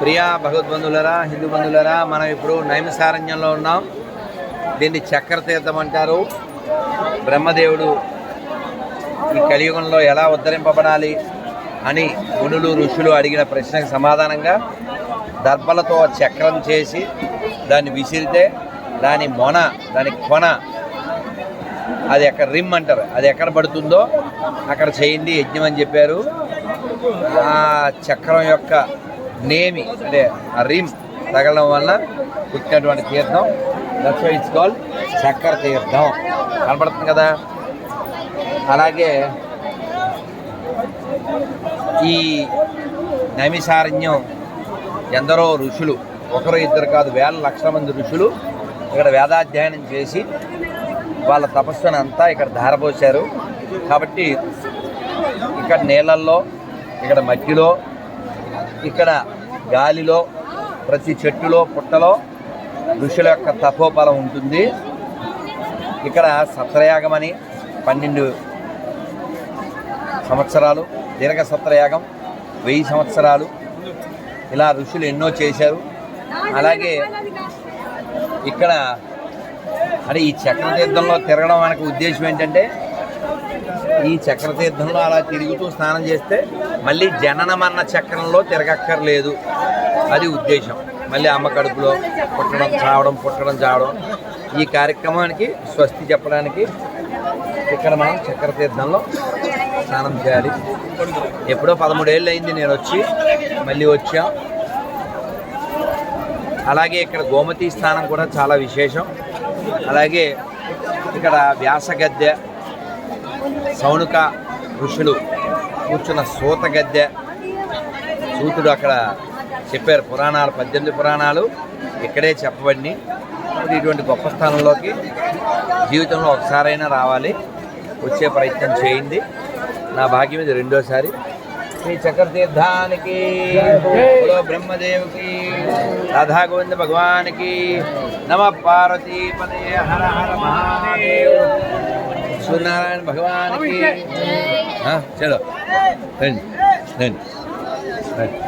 ప్రియా భగవద్బంధులరా హిందూ బంధువులరా మనం ఇప్పుడు నైమసారణ్యంలో ఉన్నాం. దీన్ని చక్ర తీర్థం అంటారు. బ్రహ్మదేవుడు ఈ కలియుగంలో ఎలా ఉద్ధరింపబడాలి అని మునులు ఋషులు అడిగిన ప్రశ్నకు సమాధానంగా దర్భలతో చక్రం చేసి దాన్ని విసిరితే దాని మొన దాని కొన అది ఎక్కడ రిమ్ అంటారు. అది ఎక్కడ పడుతుందో అక్కడ చేయండి యజ్ఞం అని చెప్పారు. ఆ చక్రం యొక్క నేమి అంటే ఆ రిమ్ తగలడం వల్ల పుట్టినటువంటి తీర్థం. దట్స్ వై ఇట్స్ కాల్ చక్కెర తీర్థం. కనపడుతుంది కదా? అలాగే ఈ నైమిసారణ్యం ఎందరో ఋషులు ఒకరు ఇద్దరు కాదు వేల లక్షల మంది ఋషులు ఇక్కడ వేదాధ్యయనం చేసి వాళ్ళ తపస్సును అంతా ఇక్కడ ధారపోశారు. కాబట్టి ఇక్కడ నీళ్ళల్లో ఇక్కడ మట్టిలో ఇక్కడ గాలిలో ప్రతి చెట్టులో పుట్టలో ఋషుల యొక్క తపోఫలం ఉంటుంది. ఇక్కడ సత్రయాగం అని పన్నెండు సంవత్సరాలు దీర్ఘ సత్రయాగం వెయ్యి సంవత్సరాలు ఇలా ఋషులు ఎన్నో చేశారు. అలాగే ఇక్కడ అంటే ఈ చక్రతీర్థంలో తిరగడం మనకు ఉద్దేశం ఏంటంటే ఈ చక్ర తీర్థంలో అలా తిరుగుతూ స్నానం చేస్తే మళ్ళీ జనన మరణ చక్రంలో తిరగక్కర్లేదు. అది ఉద్దేశం. మళ్ళీ అమ్మ కడుపులో పుట్టడం చావడం పుట్టడం చావడం. ఈ కార్యక్రమానికి స్వస్తి చెప్పడానికి ఇక్కడ మనం చక్ర తీర్థంలో స్నానం చేయాలి. ఎప్పుడో పదమూడేళ్ళు అయింది నేను వచ్చి మళ్ళీ వచ్చాం. అలాగే ఇక్కడ గోమతి స్థానం కూడా చాలా విశేషం. అలాగే ఇక్కడ వ్యాసగద్దె సౌనుక ఋషులు కూర్చున్న సూత గద్దె సూతుడు అక్కడ చెప్పారు పురాణాలు పద్దెనిమిది పురాణాలు. ఇక్కడే చెప్పబడినాయి ఇటువంటి గొప్ప స్థానంలోకి జీవితంలో ఒకసారైనా రావాలి. వచ్చే ప్రయత్నం చేయింది నా భాగ్యం ఇది రెండోసారి. శ్రీ చక్రతీర్థానికి బోలో బ్రహ్మదేవుకి రాధా గోవింద భగవానికి నమ పార్వతీ పదే హర హర మహా సూర్యనారాయణ భగవానికి ఆ, చలో రండి రండి రండి